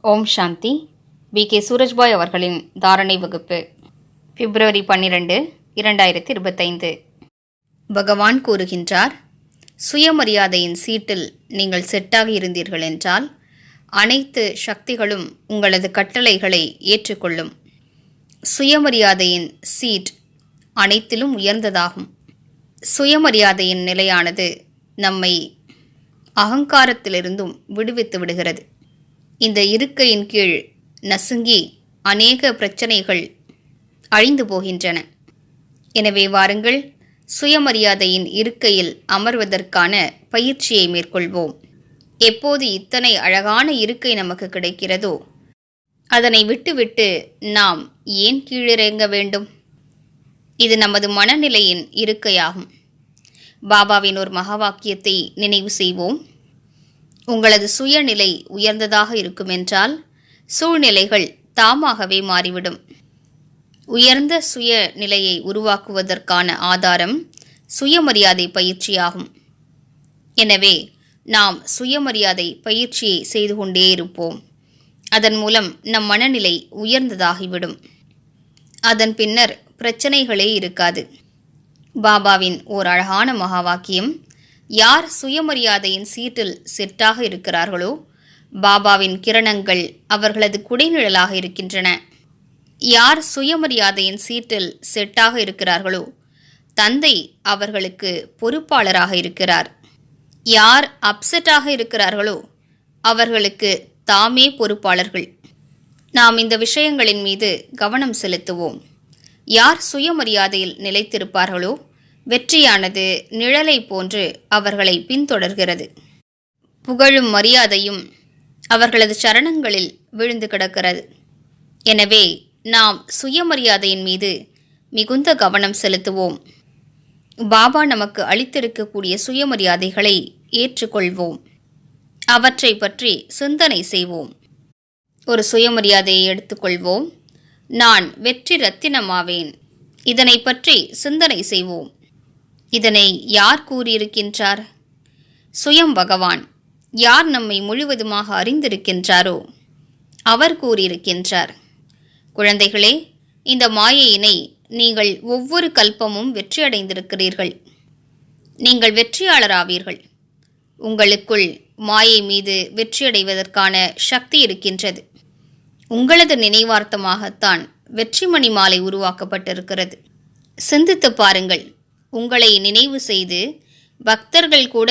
Om Shanti. We. K. Surajbhai அவர்களின் தாரணை வகுப்பு பிப்ரவரி பன்னிரண்டு இரண்டாயிரத்தி இருபத்தைந்து பகவான் கூறுகின்றார் சுயமரியாதையின் சீட்டில் நீங்கள் செட்டாகி இருந்தீர்கள் என்றால் அனைத்து சக்திகளும் உங்களது கட்டளைகளை ஏற்றுக்கொள்ளும். சுயமரியாதையின் சீட் அனைத்திலும் உயர்ந்ததாகும். சுயமரியாதையின் நிலையானது நம்மை அகங்காரத்திலிருந்தும் விடுவித்து விடுகிறது. இந்த இருக்கையின் கீழ் நசுங்கி அநேக பிரச்சனைகள் அழிந்து போகின்றன. எனவே வாருங்கள் சுயமரியாதையின் இருக்கையில் அமர்வதற்கான பயிற்சியை மேற்கொள்வோம். எப்போது இத்தனை அழகான இருக்கை நமக்கு கிடைக்கிறதோ அதனை விட்டுவிட்டு நாம் ஏன் கீழிறங்க வேண்டும்? இது நமது மனநிலையின் இருக்கையாகும். பாபாவின் ஒரு மகாவாக்கியத்தை நினைவு செய்வோம். உங்களது சுயநிலை உயர்ந்ததாக இருக்குமென்றால் சூழ்நிலைகள் தாமாகவே மாறிவிடும். உயர்ந்த சுயநிலையை உருவாக்குவதற்கான ஆதாரம் சுயமரியாதை பயிற்சியாகும். எனவே நாம் சுயமரியாதை பயிற்சியை செய்து கொண்டே இருப்போம். அதன் மூலம் நம் மனநிலை உயர்ந்ததாகிவிடும். அதன் பின்னர் பிரச்சனைகளே இருக்காது. பாபாவின் ஓர் அழகான மகா வாக்கியம் யார் சுயமரியாதையின் சீட்டில் செட்டாக இருக்கிறார்களோ? பாபாவின் கிரணங்கள் அவர்களது குடைநிழலாக இருக்கின்றன. யார் சுயமரியாதையின் சீட்டில் செட்டாக இருக்கிறார்களோ? தந்தை அவர்களுக்கு பொறுப்பாளராக இருக்கிறார். யார் அப்செட்டாக இருக்கிறார்களோ? அவர்களுக்கு தாமே பொறுப்பாளர்கள். நாம் இந்த விஷயங்களின் மீது கவனம் செலுத்துவோம். யார் சுயமரியாதையில் நிலைத்திருப்பார்களோ? வெற்றியானது நிழலை போன்று அவர்களை பின்தொடர்கிறது. புகழும் மரியாதையும் அவர்களது சரணங்களில் விழுந்து கிடக்கிறது. எனவே நாம் சுயமரியாதையின் மீது மிகுந்த கவனம் செலுத்துவோம். பாபா நமக்கு அளித்திருக்கக்கூடிய சுயமரியாதைகளை ஏற்றுக்கொள்வோம். அவற்றை பற்றி சிந்தனை செய்வோம். ஒரு சுயமரியாதையை எடுத்துக்கொள்வோம். நான் வெற்றி ரத்தினமாவேன். இதனை பற்றி சிந்தனை செய்வோம். இதனை யார் கூறியிருக்கின்றார்? சுயம் பகவான் யார் நம்மை முழுவதுமாக அறிந்திருக்கின்றாரோ அவர் கூறியிருக்கின்றார். குழந்தைகளே இந்த மாயையினை நீங்கள் ஒவ்வொரு கல்பமும் வெற்றியடைந்திருக்கிறீர்கள். நீங்கள் வெற்றியாளராவீர்கள். உங்களுக்குள் மாயை மீது வெற்றியடைவதற்கான சக்தி இருக்கின்றது. உங்களது நினைவார்த்தமாகத்தான் வெற்றிமணி மாலை உருவாக்கப்பட்டிருக்கிறது. சிந்தித்து பாருங்கள். உங்களை நினைவு செய்து பக்தர்கள் கூட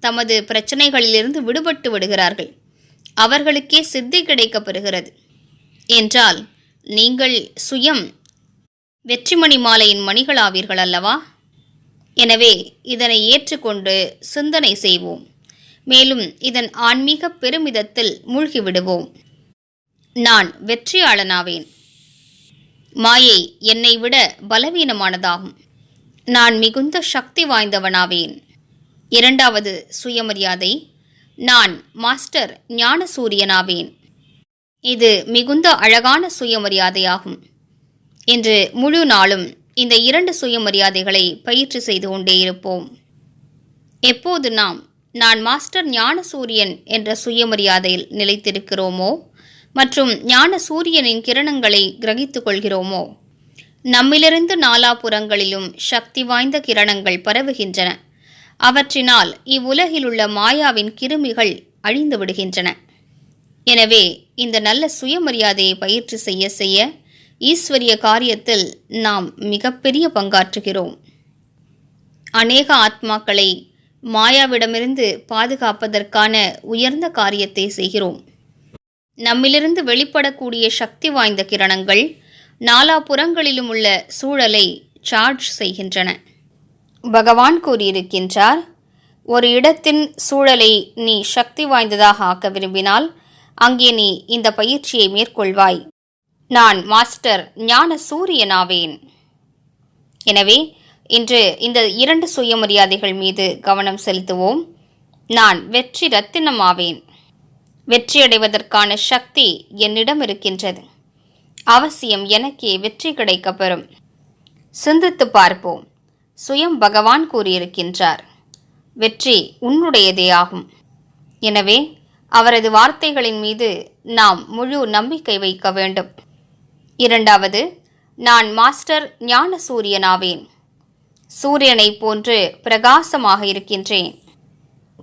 தமது பிரச்சனைகளிலிருந்து விடுபட்டு விடுகிறார்கள். அவர்களுக்கே சித்தி கிடைக்கப் பெறுகிறது என்றால் நீங்கள் சுயம் வெற்றிமணி மாலையின் மணிகளாவீர்கள் அல்லவா? எனவே இதனை ஏற்றுக்கொண்டு சிந்தனை செய்வோம். மேலும் இதன் ஆன்மீக பெருமிதத்தில் மூழ்கிவிடுவோம் நான் வெற்றியாளனாவேன். மாயை என்னை விட பலவீனமானதாகும். நான் மிகுந்த சக்தி வாய்ந்தவனாவேன். இரண்டாவது சுயமரியாதை. நான் மாஸ்டர் ஞானசூரியனாவேன். இது மிகுந்த அழகான சுயமரியாதையாகும். இன்று முழு நாளும் இந்த இரண்டு சுயமரியாதைகளை பயிற்சி செய்து கொண்டே இருப்போம். எப்போது நாம் நான் மாஸ்டர் ஞானசூரியன் என்ற சுயமரியாதையில் நிலைத்திருக்கிறோமோ மற்றும் ஞான சூரியனின் கிரணங்களை கிரகித்துக் கொள்கிறோமோ நம்மிலிருந்து நாலாபுறங்களிலும் சக்தி வாய்ந்த கிரணங்கள் பரவுகின்றன. அவற்றினால் இவ்வுலகிலுள்ள மாயாவின் கிருமிகள் அழிந்து விடுகின்றன. எனவே இந்த நல்ல சுயமரியாதையை பயிற்சி செய்ய செய்ய ஈஸ்வரிய காரியத்தில் நாம் மிகப்பெரிய பங்காற்றுகிறோம். அநேக ஆத்மாக்களை மாயாவிடமிருந்து பாதுகாப்பதற்கான உயர்ந்த காரியத்தை செய்கிறோம். நம்மிலிருந்து வெளிப்படக்கூடிய சக்தி வாய்ந்த கிரணங்கள் நாலாபுறங்களிலும் உள்ள சூழலை சார்ஜ் செய்கின்றன. பகவான் கூறியிருக்கின்றார் ஒரு இடத்தின் சூழலை நீ சக்தி வாய்ந்ததாக ஆக்க விரும்பினால் அங்கே நீ இந்த பயிற்சியை மேற்கொள்வாய். நான் மாஸ்டர் ஞான சூரியனாவேன் எனவே இன்று இந்த இரண்டு சுயமரியாதைகள் மீது கவனம் செலுத்துவோம். நான் வெற்றி ரத்தினமாவேன் வெற்றியடைவதற்கான சக்தி என்னிடம் இருக்கின்றது. அவசியம் எனக்கே வெற்றி கிடைக்கப்பெறும். சிந்தித்து பார்ப்போம். சுயம் பகவான் கூறியிருக்கின்றார். வெற்றி உன்னுடையதே ஆகும். எனவே அவரது வார்த்தைகளின் மீது நாம் முழு நம்பிக்கை வைக்க வேண்டும். இரண்டாவது நான் மாஸ்டர் ஞான சூரியனாவேன் சூரியனைப் போன்று பிரகாசமாக இருக்கின்றேன்.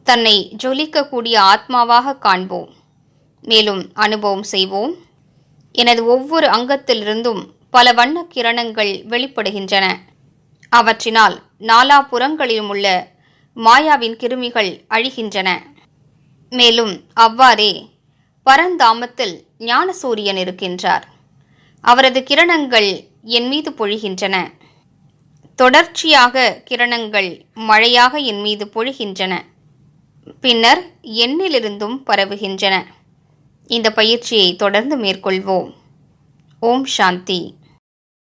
தன்னை ஜொலிக்கக்கூடிய ஆத்மாவாக காண்போம். மேலும் அனுபவம் செய்வோம். எனது ஒவ்வொரு அங்கத்திலிருந்தும் பல வண்ணக் கிரணங்கள் வெளிப்படுகின்றன. அவற்றினால் நாலாபுறங்களிலும் உள்ள மாயாவின் கிருமிகள் அழிகின்றன. மேலும் அவ்வாறே பரந்தாமத்தில் ஞானசூரியன் இருக்கின்றார். அவரது கிரணங்கள் என் மீது பொழிகின்றன. தொடர்ச்சியாக கிரணங்கள் மழையாக என் மீது பொழிகின்றன. பின்னர் எண்ணிலிருந்தும் பரவுகின்றன. இந்த பயிற்சியை தொடர்ந்து மேற்கொள்வோம். ஓம் சாந்தி.